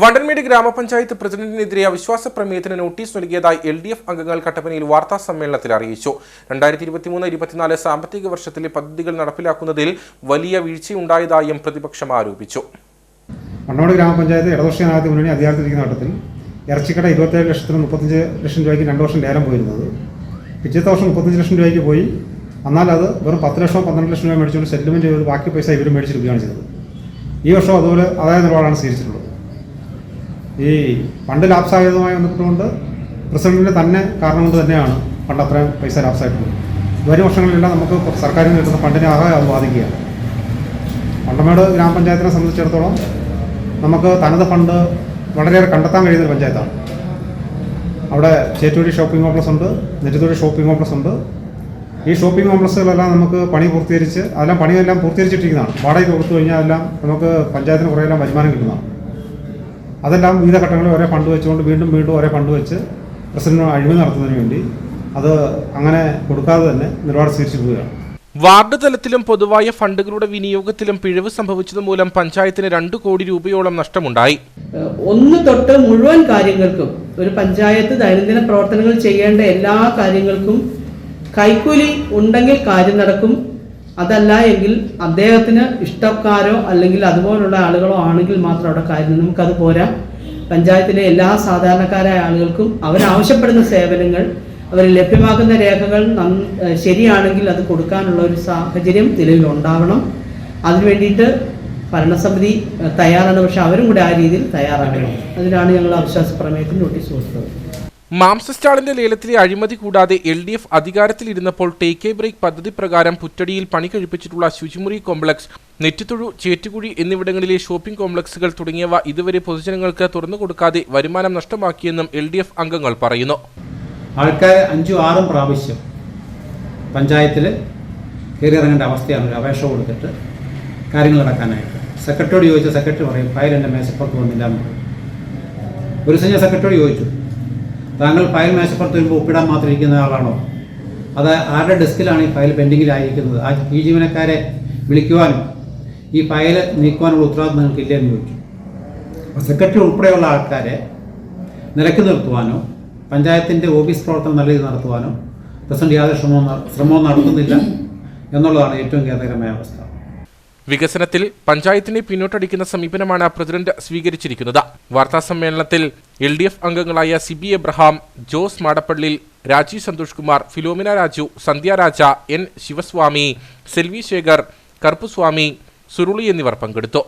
വണ്ടൻമേട് ഗ്രാമപഞ്ചായത്ത് പ്രസിഡന്റിനെതിരെ അവിശ്വാസ പ്രമേയത്തിന് നോട്ടീസ് നൽകിയതായി എൽ ഡി എഫ് അംഗങ്ങൾ കട്ടപ്പനയിൽ വാർത്താ സമ്മേളനത്തിൽ അറിയിച്ചു. രണ്ടായിരത്തി ഇരുപത്തിമൂന്ന് ഇരുപത്തിനാല് സാമ്പത്തിക വർഷത്തിലെ പദ്ധതികൾ നടപ്പിലാക്കുന്നതിൽ വലിയ വീഴ്ചയുണ്ടായതായും പ്രതിപക്ഷം ആരോപിച്ചു. മണ്ണോട് ഗ്രാമപഞ്ചായത്ത് ഇടതുപക്ഷ ജനാധിപത്യ മുന്നണി അധികാരത്തിലിരിക്കുന്ന ഘട്ടത്തിൽ ഇറച്ചിക്കട ഇരുപത്തേഴ് ലക്ഷത്തിന് മുപ്പത്തഞ്ച് ലക്ഷം രൂപയ്ക്ക് രണ്ട് വർഷം ലേലം പോയിരുന്നത്. പിറ്റത്തെ വർഷം മുപ്പത്തഞ്ച് ലക്ഷം രൂപയ്ക്ക് പോയി. എന്നാൽ അത് വെറും പത്ത് ലക്ഷം പന്ത്രണ്ട് ലക്ഷം രൂപ മേടിച്ചുകൊണ്ട് സെറ്റിൽമെന്റ് ചെയ്ത് ബാക്കി പൈസ ഇവർ മേടിച്ചെടുക്കുകയാണ് ചെയ്തത്. ഈ വർഷം അതുപോലെ അതായത് നിലപാടാണ് സ്വീകരിച്ചിട്ടുള്ളത്. ഈ ഫണ്ട് ലാപ്സായതുമായി ബന്ധപ്പെട്ടുകൊണ്ട് പ്രസിഡന്റിന്റെ തന്നെ കാരണം കൊണ്ട് തന്നെയാണ് ഫണ്ട് അത്രയും പൈസ ലാപ്സായിട്ടുള്ളത്. വരും വർഷങ്ങളിലെല്ലാം നമുക്ക് സർക്കാരിൽ നിന്ന് കിട്ടുന്ന ഫണ്ടിനെ ആകെ അത് ബാധിക്കുക. പണ്ടമേട് ഗ്രാമപഞ്ചായത്തിനെ സംബന്ധിച്ചിടത്തോളം നമുക്ക് തനത് ഫണ്ട് വളരെയേറെ കണ്ടെത്താൻ കഴിയുന്നൊരു പഞ്ചായത്താണ്. അവിടെ ചേറ്റൂരി ഷോപ്പിംഗ് കോംപ്ലക്സ് ഉണ്ട് നെറ്റിത്തൂരി ഷോപ്പിംഗ് കോംപ്ലക്സ് ഉണ്ട്. ഈ ഷോപ്പിംഗ് കോംപ്ലക്സുകളെല്ലാം നമുക്ക് പണി പൂർത്തീകരിച്ച് അതെല്ലാം പണിയെല്ലാം പൂർത്തീകരിച്ചിട്ടിരിക്കുന്നതാണ്. വാടക കൊടുത്തു കഴിഞ്ഞാൽ എല്ലാം നമുക്ക് പഞ്ചായത്തിന് കുറേയെല്ലാം വരുമാനം കിട്ടുന്നതാണ്. അതെല്ലാം വിവിധ ഘട്ടങ്ങളിൽ ഒരേ ഫണ്ട് വെച്ചുകൊണ്ട് വീണ്ടും വീണ്ടും ഒരേ ഫണ്ട് വെച്ച് പ്രസിഡന്റ് അഴിമതി നടത്തുന്നതിന് വേണ്ടി അത് അങ്ങനെ കൊടുക്കാതെ തന്നെ നിലപാട് സ്വീകരിച്ചു പോവുകയാണ് വാർഡ് തലത്തിലും പൊതുവായ ഫണ്ടുകളുടെ വിനിയോഗത്തിലും പിഴവ് സംഭവിച്ചത് മൂലം പഞ്ചായത്തിന് രണ്ട് കോടി രൂപയോളം നഷ്ടമുണ്ടായി. ഒന്ന് തൊട്ട് മുഴുവൻ കാര്യങ്ങൾക്കും ഒരു പഞ്ചായത്ത് ദൈനംദിന പ്രവർത്തനങ്ങൾ ചെയ്യേണ്ട എല്ലാ കാര്യങ്ങൾക്കും കൈക്കൂലി ഉണ്ടെങ്കിൽ കാര്യം നടക്കും. അതല്ല എങ്കിൽ അദ്ദേഹത്തിന് ഇഷ്ടക്കാരോ അല്ലെങ്കിൽ അതുപോലുള്ള ആളുകളോ ആണെങ്കിൽ മാത്രം അവിടെ കാര്യം. നമുക്കത് പോരാ. പഞ്ചായത്തിലെ എല്ലാ സാധാരണക്കാരായ ആളുകൾക്കും അവരാവശ്യപ്പെടുന്ന സേവനങ്ങൾ അവർ ലഭ്യമാക്കുന്ന രേഖകൾ ശരിയാണെങ്കിൽ അത് കൊടുക്കാനുള്ള ഒരു സാഹചര്യം നിലവിൽ ഉണ്ടാവണം. അതിനു വേണ്ടിയിട്ട് ഭരണസമിതി തയ്യാറാണ്. പക്ഷെ അവരും കൂടെ ആ രീതിയിൽ തയ്യാറാകണം. അതിനാണ് ഞങ്ങൾ അവിശ്വാസ പ്രമേയത്തിന് നോട്ടീസ് കൊടുത്തത്. മാംസ സ്റ്റാളിന്റെ ലേലത്തിലെ അഴിമതി കൂടാതെ എൽ ഡി എഫ് അധികാരത്തിലിരുന്നപ്പോൾ ടേക്ക് എ ബ്രേക്ക് പദ്ധതി പ്രകാരം പുറ്റടിയിൽ പണി കഴിപ്പിച്ചിട്ടുള്ള ശുചിമുറി കോംപ്ലക്സ് നെറ്റിത്തുഴു ചേറ്റുകുഴി എന്നിവിടങ്ങളിലെ ഷോപ്പിംഗ് കോംപ്ലക്സുകൾ തുടങ്ങിയവ ഇതുവരെ പൊതുജനങ്ങൾക്ക് തുറന്നു കൊടുക്കാതെ വരുമാനം നഷ്ടമാക്കിയെന്നും എൽ ഡി എഫ് അംഗങ്ങൾ പറയുന്നു. ആൾക്കാർ അഞ്ചും ആറും പ്രാവശ്യം പഞ്ചായത്തിൽ കയറിയിറങ്ങേണ്ട അവസ്ഥയാണ് ഒരു അപേക്ഷ കൊടുത്തിട്ട് കാര്യങ്ങൾ നടക്കാനായിട്ട്. സെക്രട്ടറിയോട് ചോദിച്ച സെക്രട്ടറി പറയും ഫയൽ എന്റെ മേശപ്പുറത്ത് വന്നില്ല എന്ന്. ഒരു ദിവസം ഞാൻ സെക്രട്ടറിയോട് ചോദിച്ചു താങ്കൾ ഫയൽ മേശപ്പുറത്ത് വരുമ്പോൾ ഒപ്പിടാൻ മാത്രം ഇരിക്കുന്ന ആളാണോ? അത് ആരുടെ ഡെസ്കിലാണ് ഈ ഫയൽ പെൻഡിങ്ങിലായിരിക്കുന്നത്? ആ ഈ ജീവനക്കാരെ വിളിക്കുവാനും ഈ ഫയൽ നീക്കുവാനുള്ള ഉത്തരവാദിത്വം നിങ്ങൾക്കില്ല എന്ന് ചോദിച്ചു. അപ്പോൾ സെക്രട്ടറി ഉൾപ്പെടെയുള്ള ആൾക്കാരെ നിലയ്ക്ക് നിർത്തുവാനോ പഞ്ചായത്തിന്റെ ഓഫീസ് പ്രവർത്തനം നല്ല രീതിയിൽ നടത്തുവാനോ പ്രസിഡന്റ് യാതൊരു ശ്രമവും ശ്രമവും നടത്തുന്നില്ല എന്നുള്ളതാണ് ഏറ്റവും ഖേദകരമായ അവസ്ഥ. വികസനത്തിൽ പഞ്ചായത്തിനെ പിന്നോട്ടടിക്കുന്ന സമീപനമാണ് പ്രസിഡന്റ് സ്വീകരിച്ചിരിക്കുന്നത്. വാർത്താ സമ്മേളനത്തിൽ എൽ ഡി എഫ് അംഗങ്ങളായ സിബി എബ്രഹാം ജോസ് മാടപ്പള്ളിൽ രാജീവ് സന്തോഷ് കുമാർ ഫിലോമിന രാജു സന്ധ്യ രാജ എൻ ശിവസ്വാമി സെൽവി ശേഖർ കറുപ്പുസ്വാമി സുരുളി എന്നിവർ പങ്കെടുത്തു.